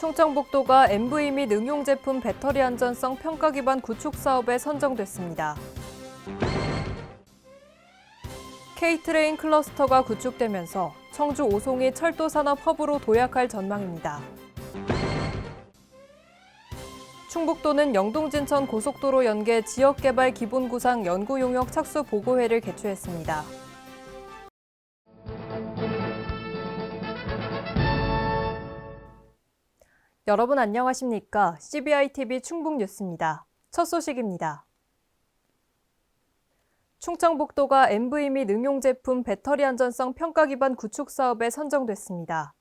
충청북도가 MV 및 응용 제품 배터리 안전성 평가 기반 구축 사업에 선정됐습니다. K트레인 클러스터가 구축되면서 청주 오송이 철도 산업 허브로 도약할 전망입니다. 충북도는 영동진천 고속도로 연계 지역개발 기본구상 연구용역 착수 보고회를 개최했습니다. 여러분 안녕하십니까? CBI TV 충북 뉴스입니다. 첫 소식입니다. 충청북도가 MV 및 응용 제품 배터리 안전성 평가 기반 구축 사업에 선정됐습니다.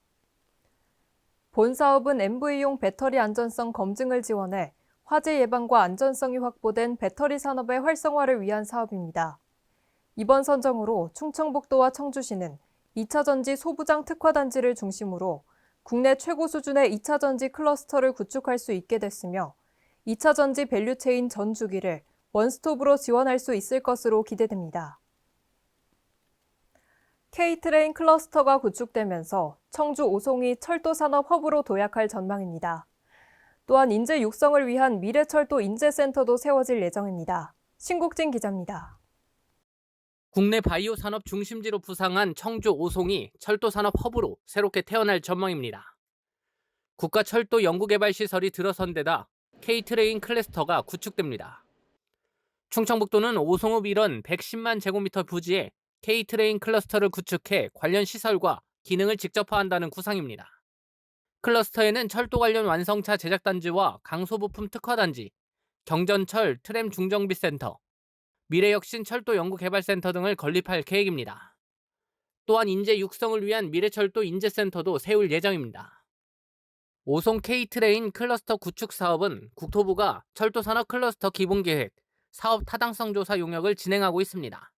본 사업은 MV용 배터리 안전성 검증을 지원해 화재 예방과 안전성이 확보된 배터리 산업의 활성화를 위한 사업입니다. 이번 선정으로 충청북도와 청주시는 2차 전지 소부장 특화 단지를 중심으로 국내 최고 수준의 2차 전지 클러스터를 구축할 수 있게 됐으며 2차 전지 밸류체인 전 주기를 원스톱으로 지원할 수 있을 것으로 기대됩니다. K트레인 클러스터가 구축되면서 청주 오송이 철도 산업 허브로 도약할 전망입니다. 또한 인재 육성을 위한 미래철도 인재센터도 세워질 예정입니다. 신국진 기자입니다. 국내 바이오 산업 중심지로 부상한 청주 오송이 철도 산업 허브로 새롭게 태어날 전망입니다. 국가 철도 연구개발 시설이 들어선 데다 K트레인 클래스터가 구축됩니다. 충청북도는 오송읍 일원 110만 제곱미터 부지에 K트레인 클러스터를 구축해 관련 시설과 기능을 직접화한다는 구상입니다. 클러스터에는 철도 관련 완성차 제작 단지와 강소부품 특화 단지, 경전철 트램 중정비 센터, 미래혁신 철도 연구개발센터 등을 건립할 계획입니다. 또한 인재 육성을 위한 미래철도 인재센터도 세울 예정입니다. 오송 K트레인 클러스터 구축 사업은 국토부가 철도산업 클러스터 기본계획, 사업 타당성 조사 용역을 진행하고 있습니다.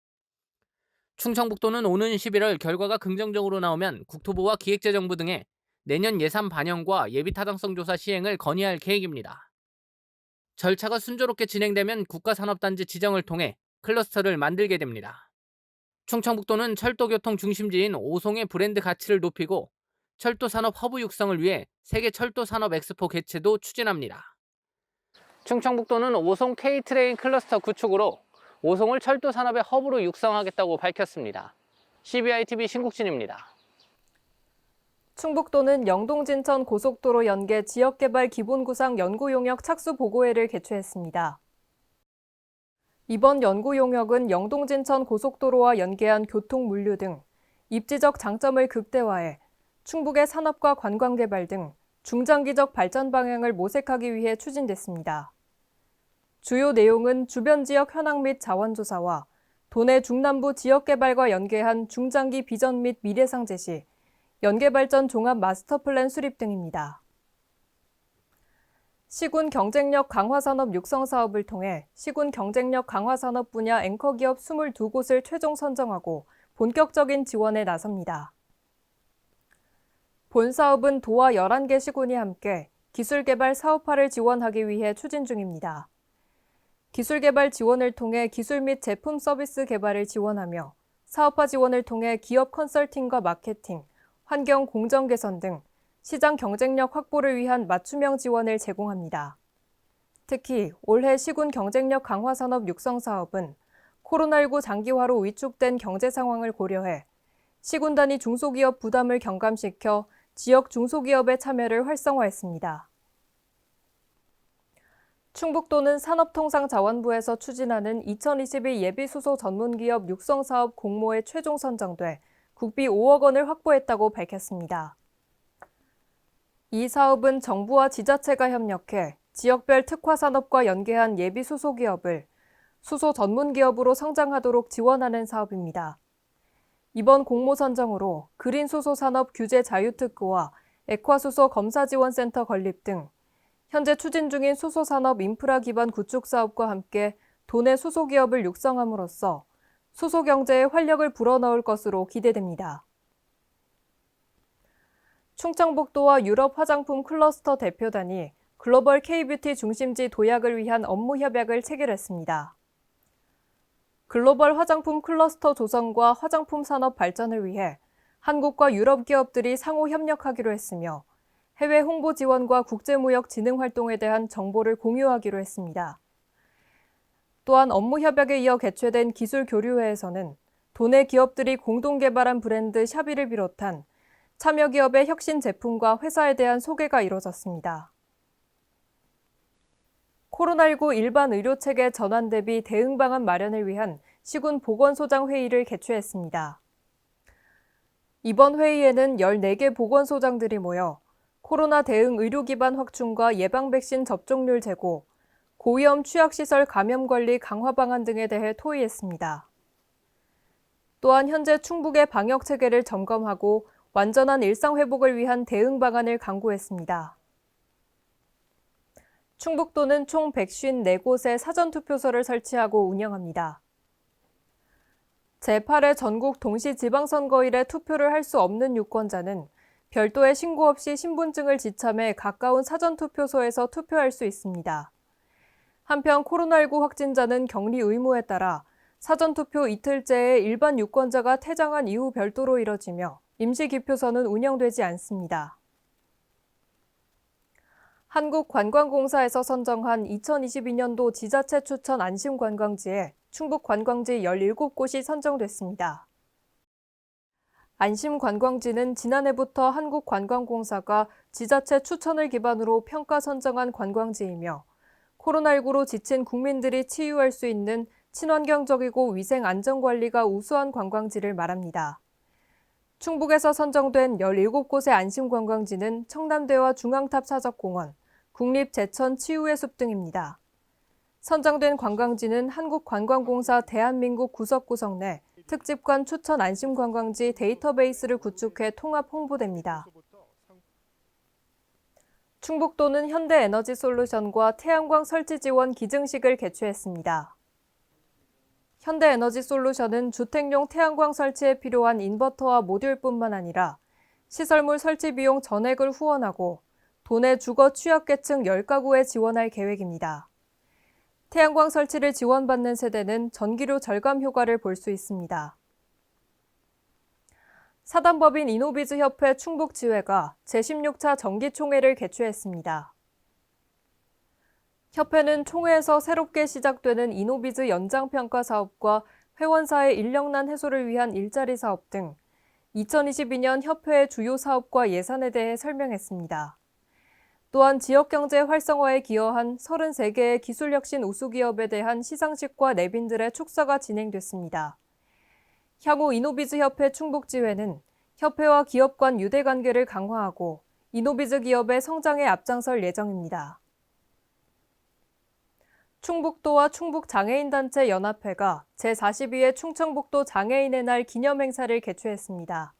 충청북도는 오는 11월 결과가 긍정적으로 나오면 국토부와 기획재정부 등에 내년 예산 반영과 예비 타당성 조사 시행을 건의할 계획입니다. 절차가 순조롭게 진행되면 국가산업단지 지정을 통해 클러스터를 만들게 됩니다. 충청북도는 철도교통 중심지인 오송의 브랜드 가치를 높이고 철도 산업 허브 육성을 위해 세계 철도 산업 엑스포 개최도 추진합니다. 충청북도는 오송 K트레인 클러스터 구축으로 오송을 철도 산업의 허브로 육성하겠다고 밝혔습니다. CBI TV 신국진입니다. 충북도는 영동진천 고속도로 연계 지역개발 기본구상 연구 용역 착수 보고회를 개최했습니다. 이번 연구 용역은 영동진천 고속도로와 연계한 교통 물류 등 입지적 장점을 극대화해 충북의 산업과 관광 개발 등 중장기적 발전 방향을 모색하기 위해 추진됐습니다. 주요 내용은 주변 지역 현황 및 자원조사와 도내 중남부 지역 개발과 연계한 중장기 비전 및 미래상 제시, 연계발전 종합 마스터 플랜 수립 등입니다. 시군 경쟁력 강화 산업 육성 사업을 통해 시군 경쟁력 강화 산업 분야 앵커 기업 22곳을 최종 선정하고 본격적인 지원에 나섭니다. 본 사업은 도와 11개 시군이 함께 기술 개발 사업화를 지원하기 위해 추진 중입니다. 기술 개발 지원을 통해 기술 및 제품 서비스 개발을 지원하며 사업화 지원을 통해 기업 컨설팅과 마케팅, 환경 공정 개선 등 시장 경쟁력 확보를 위한 맞춤형 지원을 제공합니다. 특히 올해 시군 경쟁력 강화 산업 육성 사업은 코로나19 장기화로 위축된 경제 상황을 고려해 시군 단위 중소기업 부담을 경감시켜 지역 중소기업의 참여를 활성화했습니다. 충북도는 산업통상자원부에서 추진하는 2022 예비수소 전문기업 육성사업 공모에 최종 선정돼 국비 5억 원을 확보했다고 밝혔습니다. 이 사업은 정부와 지자체가 협력해 지역별 특화 산업과 연계한 예비 수소 기업을 수소 전문 기업으로 성장하도록 지원하는 사업입니다. 이번 공모 선정으로 그린 수소 산업 규제 자유 특구와 액화수소 검사 지원 센터 건립 등 현재 추진 중인 수소 산업 인프라 기반 구축 사업과 함께 도내 수소 기업을 육성함으로써 수소 경제에 활력을 불어넣을 것으로 기대됩니다. 충청북도와 유럽 화장품 클러스터 대표단이 글로벌 K뷰티 중심지 도약을 위한 업무 협약을 체결했습니다. 글로벌 화장품 클러스터 조성과 화장품 산업 발전을 위해 한국과 유럽 기업들이 상호 협력하기로 했으며 해외 홍보 지원과 국제무역 진흥 활동에 대한 정보를 공유하기로 했습니다. 또한 업무 협약에 이어 개최된 기술 교류회에서는 도내 기업들이 공동 개발한 브랜드 샤비를 비롯한 참여 기업의 혁신 제품과 회사에 대한 소개가 이뤄졌습니다. 코로나19 일반 의료 체계 전환 대비 대응 방안 마련을 위한 시군 보건소장 회의를 개최했습니다. 이번 회의에는 14개 보건소장들이 모여 코로나 대응 의료 기반 확충과 예방 백신 접종률 제고, 고위험 취약시설 감염 관리 강화 방안 등에 대해 토의했습니다. 또한 현재 충북의 방역 체계를 점검하고 완전한 일상 회복을 위한 대응 방안을 강구했습니다. 충북도는 총 154곳의 사전투표소를 설치하고 운영합니다. 제8회 전국 동시 지방선거일에 투표를 할 수 없는 유권자는 별도의 신고 없이 신분증을 지참해 가까운 사전투표소에서 투표할 수 있습니다. 한편 코로나19 확진자는 격리 의무에 따라 사전투표 이틀째에 일반 유권자가 퇴장한 이후 별도로 이뤄지며 임시기표소는 운영되지 않습니다. 한국관광공사에서 선정한 2022년도 지자체 추천 안심관광지에 충북관광지 17곳이 선정됐습니다. 안심관광지는 지난해부터 한국관광공사가 지자체 추천을 기반으로 평가 선정한 관광지이며 코로나19로 지친 국민들이 치유할 수 있는 친환경적이고 위생 안전관리가 우수한 관광지를 말합니다. 충북에서 선정된 17곳의 안심관광지는 청남대와 중앙탑 사적공원, 국립 제천 치유의 숲 등입니다. 선정된 관광지는 한국관광공사 대한민국 구석구석 내 특집관 추천 안심관광지 데이터베이스를 구축해 통합 홍보됩니다. 충북도는 현대에너지솔루션과 태양광 설치 지원 기증식을 개최했습니다. 현대에너지솔루션은 주택용 태양광 설치에 필요한 인버터와 모듈뿐만 아니라 시설물 설치 비용 전액을 후원하고 도내 주거 취약계층 10가구에 지원할 계획입니다. 태양광 설치를 지원받는 세대는 전기료 절감 효과를 볼 수 있습니다. 사단법인 이노비즈 협회 충북지회가 제16차 정기총회를 개최했습니다. 협회는 총회에서 새롭게 시작되는 이노비즈 연장평가 사업과 회원사의 인력난 해소를 위한 일자리 사업 등 2022년 협회의 주요 사업과 예산에 대해 설명했습니다. 또한 지역경제 활성화에 기여한 33개의 기술혁신 우수기업에 대한 시상식과 내빈들의 축사가 진행됐습니다. 향후 이노비즈 협회 충북지회는 협회와 기업 간 유대 관계를 강화하고 이노비즈 기업의 성장에 앞장설 예정입니다. 충북도와 충북장애인단체 연합회가 제42회 충청북도 장애인의 날 기념행사를 개최했습니다.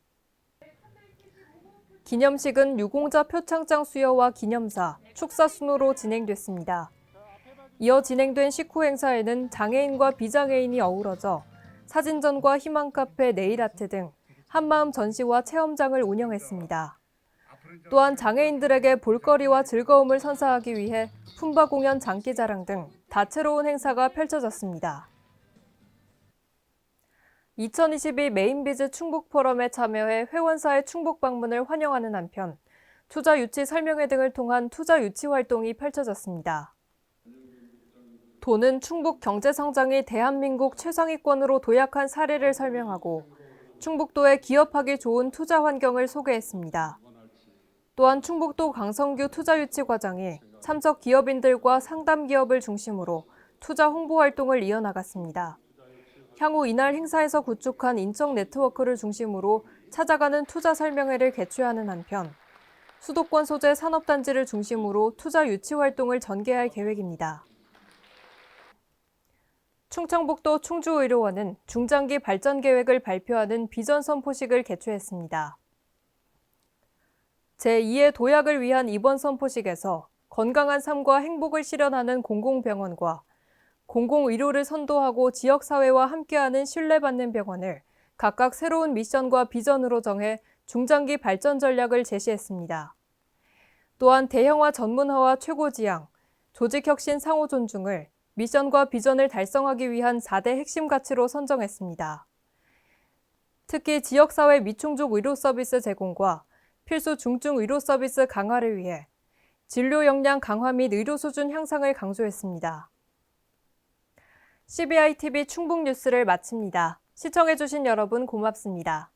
기념식은 유공자 표창장 수여와 기념사, 축사 순으로 진행됐습니다. 이어 진행된 식후 행사에는 장애인과 비장애인이 어우러져 사진전과 희망카페, 네일아트 등 한마음 전시와 체험장을 운영했습니다. 또한 장애인들에게 볼거리와 즐거움을 선사하기 위해 품바 공연, 장기자랑 등 다채로운 행사가 펼쳐졌습니다. 2022 메인비즈 충북 포럼에 참여해 회원사의 충북 방문을 환영하는 한편 투자 유치 설명회 등을 통한 투자 유치 활동이 펼쳐졌습니다. 도는 충북 경제 성장이 대한민국 최상위권으로 도약한 사례를 설명하고 충북도에 기업하기 좋은 투자 환경을 소개했습니다. 또한 충북도 강성규 투자 유치 과장이 참석 기업인들과 상담 기업을 중심으로 투자 홍보 활동을 이어나갔습니다. 향후 이날 행사에서 구축한 인적 네트워크를 중심으로 찾아가는 투자 설명회를 개최하는 한편 수도권 소재 산업단지를 중심으로 투자 유치 활동을 전개할 계획입니다. 충청북도 충주의료원은 중장기 발전 계획을 발표하는 비전 선포식을 개최했습니다. 제2의 도약을 위한 이번 선포식에서 건강한 삶과 행복을 실현하는 공공병원과 공공의료를 선도하고 지역사회와 함께하는 신뢰받는 병원을 각각 새로운 미션과 비전으로 정해 중장기 발전 전략을 제시했습니다. 또한 대형화 전문화와 최고지향, 조직혁신 상호 존중을 미션과 비전을 달성하기 위한 4대 핵심 가치로 선정했습니다. 특히 지역사회 미충족 의료 서비스 제공과 필수 중증 의료 서비스 강화를 위해 진료 역량 강화 및 의료 수준 향상을 강조했습니다. CBI TV 충북 뉴스를 마칩니다. 시청해주신 여러분 고맙습니다.